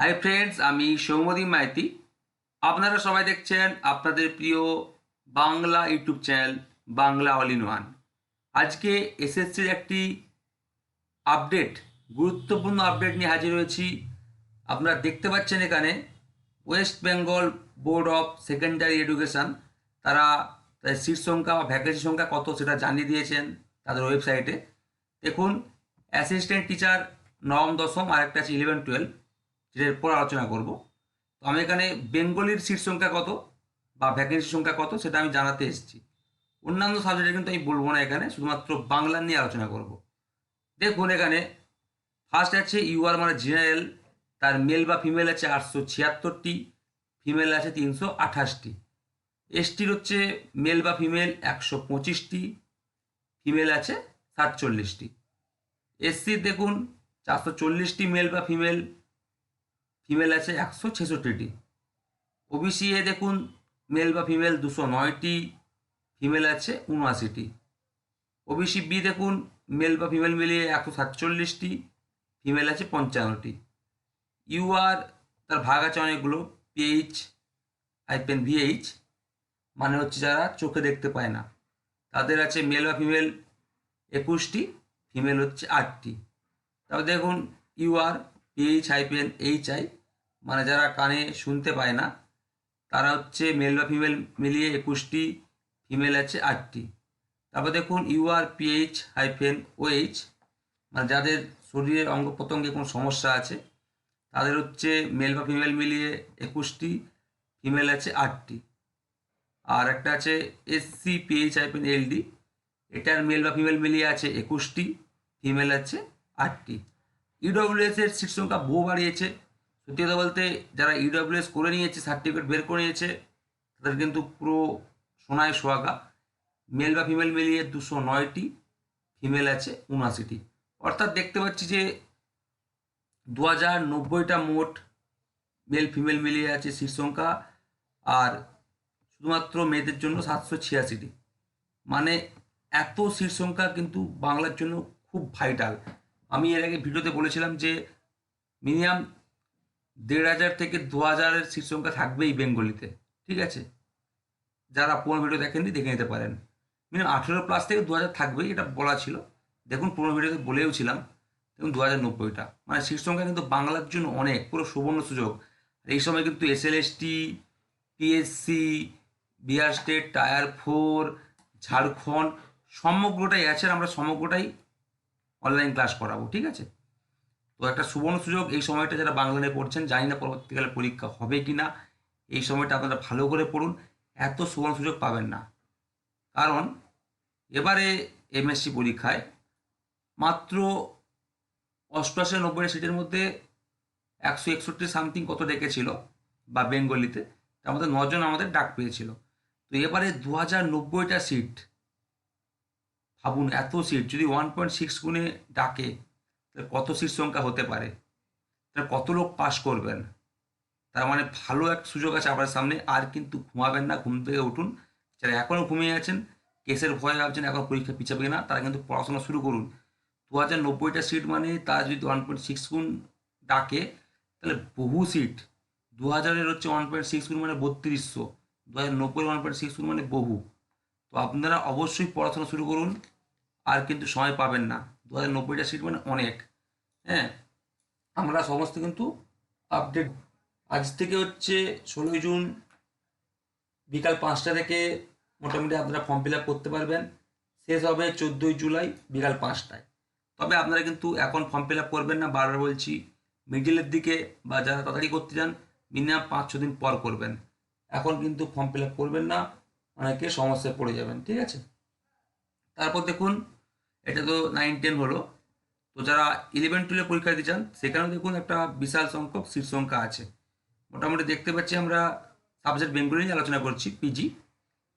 Hi friends আমি সৌমদী মাইতি। আপনারা সবাই দেখছেন আপনাদের প্রিয় Bangla YouTube channel Bangla all in one. আজকে এসএসসির একটি আপডেট, গুরুত্বপূর্ণ আপডেট নিয়ে হাজির হয়েছি। আপনারা দেখতে পাচ্ছেন এখানে West Bengal board of secondary education তারা তাদের সিট সংখ্যা বা ভ্যাকেন্সি সংখ্যা কত সেটা জানিয়ে দিয়েছেন তাদের ওয়েবসাইটে দেখুন অ্যাসিস্ট্যান্ট টিচার নবম, দশম আর একটা আছে ইলেভেন টুয়েলভ যেটার পর আলোচনা করব। তো আমি এখানে বেঙ্গলির সিট সংখ্যা কত বা ভ্যাকেন্সি সংখ্যা কত সেটা আমি জানাতে এসেছি। অন্যান্য সাবজেক্টে কিন্তু আমি বলব না এখানে, শুধুমাত্র বাংলা নিয়ে আলোচনা করব। দেখুন এখানে ফার্স্ট আছে ইউআর মানে জেনারেল তার মেল বা ফিমেল আছে আটশো ছিয়াত্তরটি ফিমেল আছে তিনশো আঠাশটি। এসটির হচ্ছে মেল বা ফিমেল একশো পঁচিশটি ফিমেল আছে সাতচল্লিশটি। এসসির দেখুন চারশো চল্লিশটি মেল বা ফিমেল ফিমেল আছে একশো ছেষট্টিটি। ওবিসি এ দেখুন মেল বা ফিমেল দুশো নয়টি ফিমেল আছে উনআশিটি। ওবিসি বি দেখুন মেল বা ফিমেল মিলিয়ে একশো সাতচল্লিশটি ফিমেল আছে পঞ্চান্নটি। ইউআর তার ভাগ আছে অনেকগুলো পিএইচ আইপেন ভিএইচ মানে হচ্ছে যারা চোখে দেখতে পায় না। তাদের আছে মেল বা ফিমেল একুশটি ফিমেল হচ্ছে আটটি। তারপর দেখুন UR PH hyphen H I মানে যারা কানে শুনতে পায় না, তারা হচ্ছে মেল বা ফিমেল মিলিয়ে একুশটি ফিমেল আছে, আটটি। তারপর দেখুন ইউআর পিএইচ হাইফেন ওএইচ মানে যাদের শরীরের অঙ্গ প্রত্যঙ্গে কোনো সমস্যা আছে, তাদের হচ্ছে মেল বা ফিমেল মিলিয়ে একুশটি ফিমেল আছে, আটটি। আর একটা আছে এসসি পিএইচ হাইফেন এলডি এটার মেল বা ফিমেল মিলিয়ে আছে একুশটি ফিমেল আছে, আটটি। ইডব্লিউএস এর সিট সংখ্যা বহু বাড়িয়েছে। সত্যি কথা বলতে যারা ইডব্লিউএস করে নিয়েছে সার্টিফিকেট বের করে নিয়েছে, তাদের কিন্তু পুরো সোনায় সোয়াগা। মেল বা ফিমেল মিলিয়ে দুশো নয়টি ফিমেল আছে, উনআশিটি। অর্থাৎ দেখতে পাচ্ছি যে দু হাজার নব্বইটা মোট মেল ফিমেল মিলিয়ে আছে সিট সংখ্যা, আর শুধুমাত্র মেয়েদের জন্য সাতশো ছিয়াশিটি। মানে এত সিট সংখ্যা কিন্তু বাংলার জন্য খুব ভাইটাল আমি এর আগে ভিডিওতে বলেছিলাম যে মিনিমাম দেড় হাজার থেকে দু হাজারের সিট সংখ্যা থাকবেই বেঙ্গলিতে, ঠিক আছে? যারা পুরোনো ভিডিও দেখেননি, দেখে নিতে পারেন। মিনিমাম আঠেরো প্লাস থেকে দু হাজার থাকবেই, এটা বলা ছিল। দেখুন, পুরোনো ভিডিওতে বলেও ছিলাম, দেখুন, দু হাজার নব্বইটা। মানে সিট সংখ্যা কিন্তু বাংলার জন্য অনেক, পুরো সুবর্ণ সুযোগ। এই সময় কিন্তু S L S T PSC Bihar state tier four Jharkhand সমগ্রটাই আছে আমরা সমগ্রটাই অনলাইন ক্লাস করাবো, ঠিক আছে? তো একটা সুবর্ণ সুযোগ এই সময়টা যারা বাংলা নিয়ে পড়ছেন, জানি না পরবর্তীকালে পরীক্ষা হবে কি না এই সময়টা আপনারা ভালো করে পড়ুন, এত সুবর্ণ সুযোগ পাবেন না। কারণ এবারে এমএসসি পরীক্ষায় মাত্র অষ্টআশি নব্বই সিটের মধ্যে একশো একষট্টি সামথিং কত ডেকেছিল বা বেঙ্গলিতে, তার মধ্যে নজন আমাদের ডাক পেয়েছিল। তো এবারে দু হাজার নব্বইটা সিট, ভাবুন এত সিট, যদি ওয়ান পয়েন্ট সিক্স গুণে ডাকে কত সিট সংখ্যা হতে পারে? কত লোক পাস করবেন? তার মানে ভালো এক সুযোগ আছে আপনার সামনে, আর কিন্তু ঘুমাবেন না, ঘুম থেকে উঠুন। যারা এখনও ঘুমিয়ে আছেন, কেসের ভয় ভাবছেন, এখন পরীক্ষা পিছাবে না তারা কিন্তু পড়াশোনা শুরু করুন। দু হাজার নব্বইটা সিট মানে তার যদি ওয়ান পয়েন্ট সিক্স গুণ ডাকে, তাহলে বহু সিট দু হাজারের হচ্ছে ওয়ান পয়েন্ট সিক্স গুণ মানে বত্রিশশো। দু হাজার নব্বই ওয়ান পয়েন্ট সিক্স গুণ মানে বহু। তো আপনারা অবশ্যই পড়াশোনা শুরু করুন, আর কিন্তু সময় পাবেন না। দু হাজার নব্বইটা সিট মানে অনেক। হ্যাঁ? আমরা সমস্ত কিন্তু আপডেট আজ থেকে হচ্ছে ষোলোই জুন বিকাল পাঁচটা থেকে মোটামুটি আপনারা ফর্ম ফিল আপ করতে পারবেন। শেষ হবে চোদ্দোই জুলাই বিকাল পাঁচটায়। তবে আপনারা কিন্তু এখন ফর্ম ফিল আপ করবেন না, বারবার বলছি মিডিলের দিকে বা যারা তাড়াতাড়ি করতে চান মিনিমাম পাঁচ, ছ দিন পর করবেন। এখন কিন্তু ফর্ম ফিল আপ করবেন না, অনেকে সমস্যায় পড়ে যাবেন, ঠিক আছে? তারপর দেখুন এটা তো নাইন টেন হলো। তো যারা ইলেভেন টুয়েলভ পরীক্ষা দিতে চান, সেখানেও দেখুন একটা বিশাল সংখ্যক সিট সংখ্যা আছে। মোটামুটি দেখতে পাচ্ছি আমরা সাবজেক্ট বেঙ্গলি নিয়ে আলোচনা করছি পিজি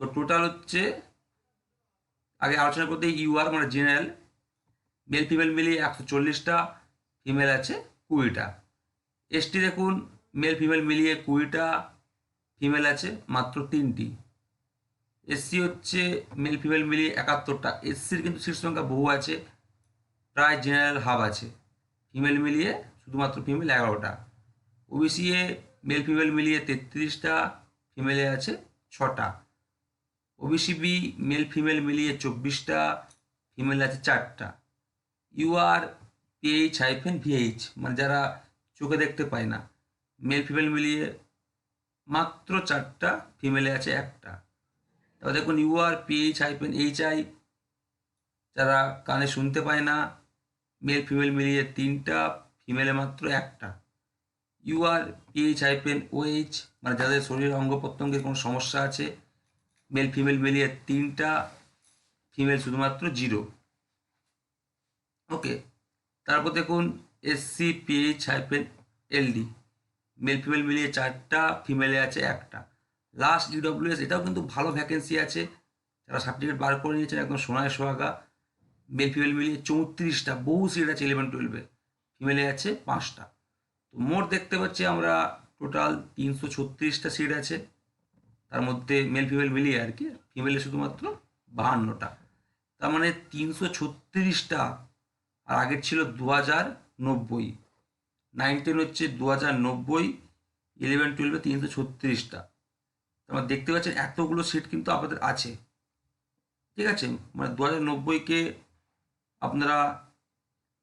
তো টোটাল হচ্ছে, আগে আলোচনা করতে ইউআর মানে জেনারেল মেল ফিমেল মিলিয়ে একশো চল্লিশটা ফিমেল আছে, কুড়িটা। এসটি দেখুন মেল ফিমেল মিলিয়ে কুড়িটা ফিমেল আছে, মাত্র তিনটি। এসসি হচ্ছে মেল ফিমেল মিলিয়ে একাত্তরটা। এসসির কিন্তু সিট সংখ্যা বহু আছে, প্রায় জেনারেল হাব আছে। ফিমেল মিলিয়ে শুধুমাত্র ফিমেল এগারোটা। ওবিসি এ মেল ফিমেল মিলিয়ে তেত্রিশটা ফিমেলে আছে ছটা। ওবিসি বি মেল ফিমেল মিলিয়ে চব্বিশটা ফিমেল আছে চারটা। ইউআর পিএইচ হাইফেন ভিএইচ মানে যারা চোখে দেখতে পায় না মেল ফিমেল মিলিয়ে মাত্র চারটা ফিমেলে আছে একটা। এবার দেখুন UR PH hyphen H I যারা কানে শুনতে পায় না মেল ফিমেল মিলিয়ে তিনটা ফিমেলে মাত্র একটা। ইউআর পিএইচ হাইফেন ওএইচ মানে যাদের শরীরের অঙ্গ প্রত্যঙ্গের কোনো সমস্যা আছে মেল ফিমেল মিলিয়ে তিনটা ফিমেল শুধুমাত্র জিরো ওকে তারপর দেখুন SC PH hyphen LD male female মিলিয়ে চারটা ফিমেলে আছে একটা। লাস্ট ইউডব্লিউএস এটাও কিন্তু ভালো ভ্যাকেন্সি আছে। যারা সার্টিফিকেট বার করে নিয়েছেন, একদম সোনায় সোহাগা। মেল ফিমেল মিলিয়ে চৌত্রিশটা, বহু সিট আছে ইলেভেন টুয়েলভে ফিমেলে আছে পাঁচটা। তো মোট দেখতে পাচ্ছি আমরা টোটাল তিনশো ছত্রিশটা সিট আছে। তার মধ্যে মেল ফিমেল মিলিয়ে আর কি ফিমেলে শুধুমাত্র বাহান্নটা। তার মানে তিনশো ছত্রিশটা, আর আগের ছিল দু হাজার নব্বই। নাইন টেন হচ্ছে দু হাজার নব্বই ইলেভেন টুয়েলভে তিনশো ছত্রিশটা। তোমার দেখতে পাচ্ছেন এতগুলো সিট কিন্তু আপনাদের আছে। ঠিক আছে? মানে দু হাজার নব্বইকে আপনারা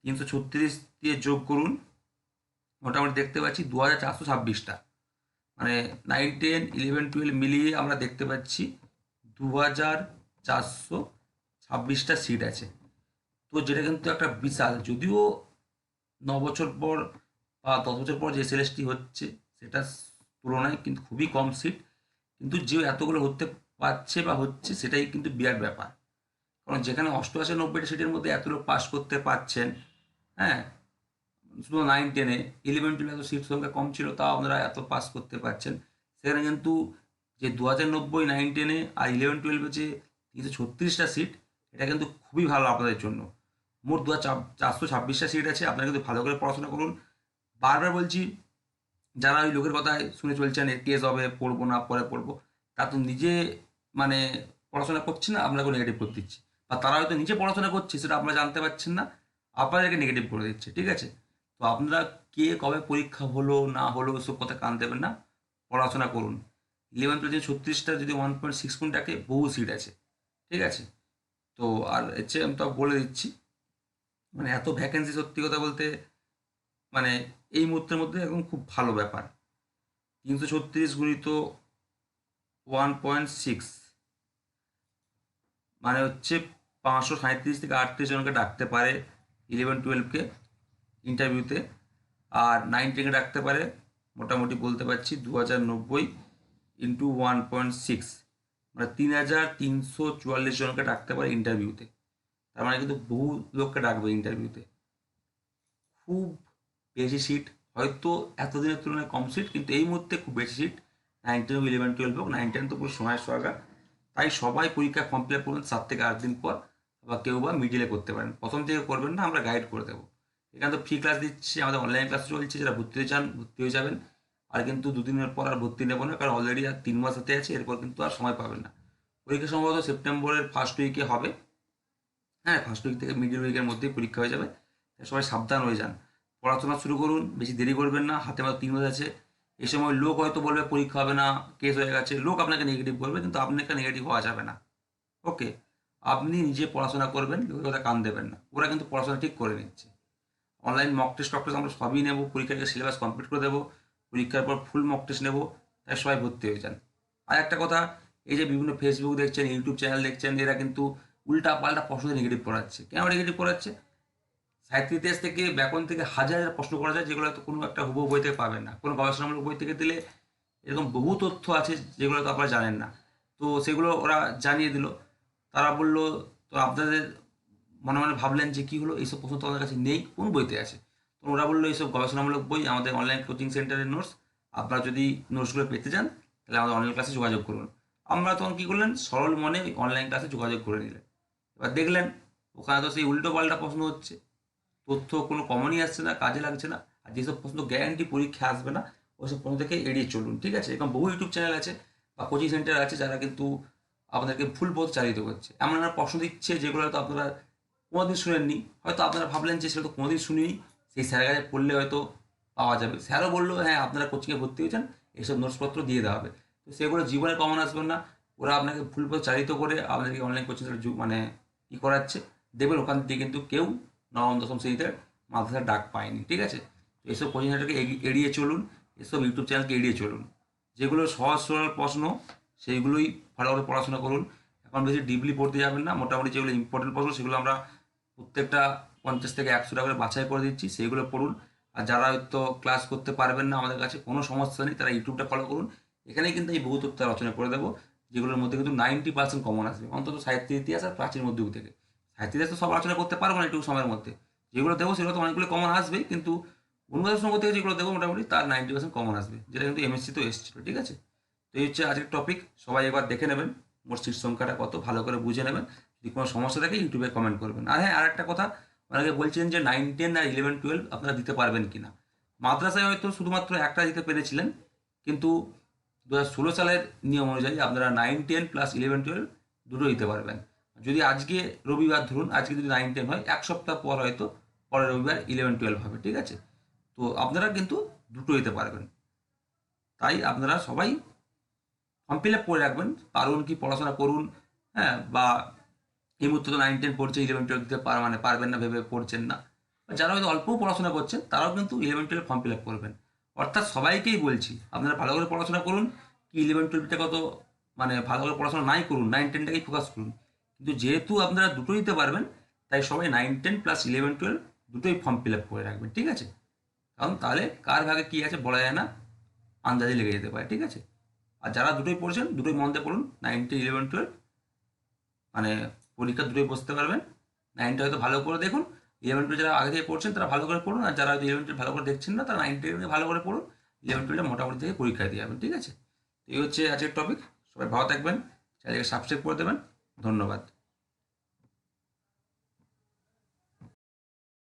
তিনশো ছত্রিশ দিয়ে যোগ করুন, মোটামুটি দেখতে পাচ্ছি দু হাজার চারশো ছাব্বিশটা। মানে নাইন টেন ইলেভেন টুয়েলভ মিলিয়ে আমরা দেখতে পাচ্ছি দু হাজার চারশো ছাব্বিশটা সিট আছে। তো যেটা কিন্তু একটা বিশাল, যদিও ন বছর পর বা দশ বছর পর যে এসএলএসটি হচ্ছে, সেটার তুলনায় কিন্তু খুবই কম সিট কিন্তু যে এতগুলো হতে পারছে বা হচ্ছে, সেটাই কিন্তু বিরাট ব্যাপার। কারণ যেখানে অষ্টআশি নব্বইটা সিটের মধ্যে এত লোক পাস করতে পারছেন হ্যাঁ? শুধু নাইন টেনে ইলেভেন টুয়েলভ এত সিট সংখ্যা কম ছিল, তাও আপনারা এত পাস করতে পারছেন। সেখানে কিন্তু যে দু হাজার নব্বই নাইন টেনে আর ইলেভেন টুয়েলভে যে তিনশো ছত্রিশটা সিট এটা কিন্তু খুবই ভালো আপনাদের জন্য। মোট দু হাজার চারশো ছাব্বিশটা সিট আছে, আপনারা কিন্তু ভালো করে পড়াশোনা করুন। বারবার বলছি যারা ওই লোকের কথায় শুনে চলছেন এর কেস হবে, পড়ব না, পরে পড়ব, তা তো নিজে মানে পড়াশোনা করছে না আপনাকে নেগেটিভ করে দিচ্ছে। বা তারা হয়তো নিজে পড়াশোনা করছে, সেটা আপনারা জানতে পারছেন না, আপনাদেরকে নেগেটিভ করে দিচ্ছে, ঠিক আছে? তো আপনারা কে কবে পরীক্ষা হলো, না হলো, ওসব কথা কান দেবেন না, পড়াশোনা করুন। ইলেভেন টুয়েলভ ছত্রিশটা যদি ওয়ান পয়েন্ট সিক্স পয়েন্ট থাকে বহু সিট আছে, ঠিক আছে? তো আর হচ্ছে আমি তো বলে দিচ্ছি মানে এত ভ্যাকেন্সি সত্যি কথা বলতে মানে এই মুহূর্তের মধ্যে একদম খুব ভালো ব্যাপার। তিনশো ছত্রিশ গুণিত ওয়ান পয়েন্ট সিক্স মানে হচ্ছে পাঁচশো সাঁত্রিশ থেকে আটত্রিশ জনকে ডাকতে পারে ইলেভেন টুয়েলভকে ইন্টারভিউতে আর নাইন টেনকে ডাকতে পারে, মোটামুটি বলতে পারছি দু হাজার নব্বই ইন্টু ওয়ান পয়েন্ট সিক্স মানে তিন হাজার তিনশো চুয়াল্লিশ জনকে ডাকতে পারে ইন্টারভিউতে তার মানে কিন্তু বহু লোককে ডাকবে ইন্টারভিউতে খুব বেশি সিট হয়তো এতদিনের তুলনায় কম সিট কিন্তু এই মুহূর্তে খুব বেশি seat nine ten eleven twelve হোক নাইন টেন তো পুরো সময় সোয়াগা তাই সবাই পরীক্ষা ফর্ম ফিল আপ করবেন সাত থেকে আট দিন পর, বা কেউ বা মিডিলে করতে পারেন। প্রথম থেকে করবেন না, আমরা গাইড করে দেবো। এখানে তো ফ্রি ক্লাস দিচ্ছি, আমাদের অনলাইন ক্লাস চলছে, যারা ভর্তি হয়ে চান, ভর্তি হয়ে যাবেন। আর কিন্তু দুদিনের পর আর ভর্তি নেব না, কারণ অলরেডি আর তিন মাস হাতে আছে, এরপর কিন্তু আর সময় পাবেন না। পরীক্ষা সম্ভবত সেপ্টেম্বরের ফার্স্ট উইকে হবে। হ্যাঁ ফার্স্ট উইক থেকে মিডিল উইকের মধ্যেই পরীক্ষা হয়ে যাবে। সবাই সাবধান হয়ে যান। পড়াশোনা শুরু করুন, বেশি দেরি করবেন না, হাতে মাত্র তিন মাস আছে। এই সময় লোক হয়তো বলবে পরীক্ষা হবে না কেস হয়ে গেছে। লোক আপনাকে নেগেটিভ বলবে, কিন্তু আপনাকে নেগেটিভ হওয়া যাবে না। ওকে আপনি নিজে পড়াশোনা করবেন, লোকের কথা কান দেবেন না। ওরা কিন্তু পড়াশোনা ঠিক করে নিচ্ছে। Online mock test talk test আমরা সবই নেব, পরীক্ষাকে সিলেবাস কমপ্লিট করে দেবো, পরীক্ষার পর ফুল মক টেস্ট নেব, তাই সবাই ভর্তি হয়ে যান। আর একটা কথা, এই যে বিভিন্ন ফেসবুক দেখছেন ইউটিউব চ্যানেল দেখছেন, এরা কিন্তু উল্টা পাল্টা প্রশ্ন নেগেটিভ পড়াচ্ছে। কেন নেগেটিভ পড়াচ্ছে? সাহিত্য ইতিহাস থেকে ব্যাকরণ থেকে হাজার হাজার প্রশ্ন করা যায়, যেগুলো হয়তো কোনো একটা হুবহু বই থেকে পাবেন না। কোনো গবেষণামূলক বই থেকে দিলে এরকম বহু তথ্য আছে, যেগুলো তো আপনারা জানেন না। তো সেগুলো ওরা জানিয়ে দিল। তারা বলল, তো আপনাদের মনে মনে ভাবলেন যে কী হলো? এইসব প্রশ্ন তোমাদের কাছে নেই, কোন বইতে আছে? তো ওরা বলল, এইসব গবেষণামূলক বই, আমাদের অনলাইন কোচিং সেন্টারের নোটস আপনারা যদি নোটসগুলো পেতে চান, তাহলে আমাদের অনলাইন ক্লাসে যোগাযোগ করুন। আমরা তখন কী করলেন, সরল মনে অনলাইন ক্লাসে যোগাযোগ করে নিলেন। এবার দেখলেন, ওখানে তো সেই উল্টো পাল্টা প্রশ্ন হচ্ছে। তথ্য কোনো কমনই আসছে না, কাজে লাগছে না, আর যেসব প্রশ্ন গ্যারান্টি পরীক্ষা আসবে না ওইসব প্রশ্ন থেকে এড়িয়ে চলুন, ঠিক আছে? এরকম বহু ইউটিউব চ্যানেল আছে বা কোচিং সেন্টার আছে যারা কিন্তু আপনাদেরকে ভুল পথ চালিত করছে। এমন এমন প্রশ্ন দিচ্ছে যেগুলো হয়তো আপনারা কোনোদিন শুনেননি, হয়তো আপনারা ভাবলেন যে সেটা তো কোনোদিন শুনিনি, সেই স্যারের কাছে পড়লে হয়তো পাওয়া যাবে। স্যারও বলল হ্যাঁ আপনারা কোচিংয়ে ভর্তি হয়েছেন এইসব নোটসপত্র দিয়ে দেওয়া হবে। তো সেগুলো জীবনে কমন আসবে না, ওরা আপনাকে ভুল প্রচারিত করে আপনাদেরকে অনলাইন কোচিং মানে ই করাচ্ছে। দেখবেন ওখান থেকে কিন্তু কেউ নবম দশম শ্রেণীতে মাদ্রাসার ডাক পায়নি, ঠিক আছে? তো এইসব কোচিং সেন্টারকে এড়িয়ে চলুন, এসব ইউটিউব চ্যানেলকে এড়িয়ে চলুন। যেগুলো সহজ, সরল প্রশ্ন, সেইগুলোই ভালো করে পড়াশোনা করুন। এখন বেশি ডিপলি পড়তে যাবেন না, মোটামুটি যেগুলো ইম্পর্টেন্ট প্রশ্ন, সেগুলো আমরা প্রত্যেকটা পঞ্চাশ থেকে একশো টাকা করে বাছাই করে দিচ্ছি, সেইগুলো পড়ুন। আর যারা হয়তো ক্লাস করতে পারবেন না আমাদের কাছে, কোনো সমস্যা নেই, তারা ইউটিউবটা ফলো করুন। এখানেই কিন্তু এই বহু তথ্য রচনা করে দেবো, যেগুলোর মধ্যে কিন্তু নাইনটি পার্সেন্ট কমন আসবে, অন্তত সাহিত্য, ইতিহাস আর প্রাচীন মধ্যযুগ থেকে। ইতিহাস তো সব আলোচনা করতে পারব না একটু সময়ের মধ্যে। যেগুলো দেবো সেগুলো তো অনেকগুলো কমন আসবেই কিন্তু অনুবাদ সঙ্গ থেকে যেগুলো দেবো মোটামুটি তার নাইনটি পার্সেন্ট কমন আসবে, যেটা কিন্তু এমএসসি তো এসেছিল, ঠিক আছে? তো এই হচ্ছে আজকের টপিক সবাই একবার দেখে নেবেন, মোট সিট সংখ্যাটা কত ভালো করে বুঝে নেবেন, যদি কোনো সমস্যা থাকে ইউটিউবে কমেন্ট করবেন। আর হ্যাঁ আর একটা কথা, অনেকে বলছেন যে নাইন টেন আর ইলেভেন টুয়েলভ আপনারা দিতে পারবেন কি না মাদ্রাসায় হয়তো শুধুমাত্র একটা দিতে পেরেছিলেন, কিন্তু দু হাজার ষোলো সালের নিয়ম অনুযায়ী আপনারা nine ten plus eleven twelve দুটো দিতে পারবেন। যদি আজকে রবিবার ধরুন, আজকে যদি নাইন টেন হয়, এক সপ্তাহ পর হয়তো পরের রবিবার ইলেভেন টুয়েলভ হবে, ঠিক আছে? তো আপনারা কিন্তু দুটো দিতে পারবেন। তাই আপনারা সবাই ফর্ম ফিল আপ করে রাখবেন, পারুন কি পড়াশোনা করুন হ্যাঁ বা এই মুহূর্তে তো নাইন টেন পড়ছে ইলেভেন টুয়েলভ দিতে পার মানে পারবেন না, ভেবে পড়ছেন না। যারা হয়তো অল্প পড়াশোনা করছেন, তারাও কিন্তু eleven twelve form fill up করবেন। অর্থাৎ সবাইকেই বলছি, আপনারা ভালো করে পড়াশোনা করুন, কি ইলেভেন টুয়েলভটা কত মানে ভালো করে পড়াশোনা নাই করুন নাইন টেনটাকেই ফোকাস করুন। কিন্তু যেহেতু আপনারা দুটো দিতে পারবেন, তাই সবাই nine ten plus eleven twelve দুটোই ফর্ম ফিল আপ করে রাখবেন, ঠিক আছে? কারণ তাহলে কার ভাগে কী আছে বলা যায় না, আন্দাজে লেগে যেতে পারে, ঠিক আছে? আর যারা দুটোই পড়ছেন, দুটোই মন দিয়ে পড়ুন নাইন টেন ইলেভেন টুয়েলভ মানে পরীক্ষা দুটোই বসতে পারবেন। নাইনটা হয়তো ভালো করে দেখুন ইলেভেন টুয়েলভ যারা আগে থেকে পড়ছেন, তারা ভালো করে পড়ুন, আর যারা ইলেভেন টুয়েলভ ভালো করে দেখছেন না, তারা নাইন টেনে ভালো করে পড়ুন ইলেভেন টুয়েলভে মোটামুটি থেকে পরীক্ষা দিয়ে যাবেন, ঠিক আছে? এই হচ্ছে আজকের টপিক সবাই ভালো থাকবেন চ্যানেলকে সাবস্ক্রাইব করে দেবেন। ধন্যবাদ।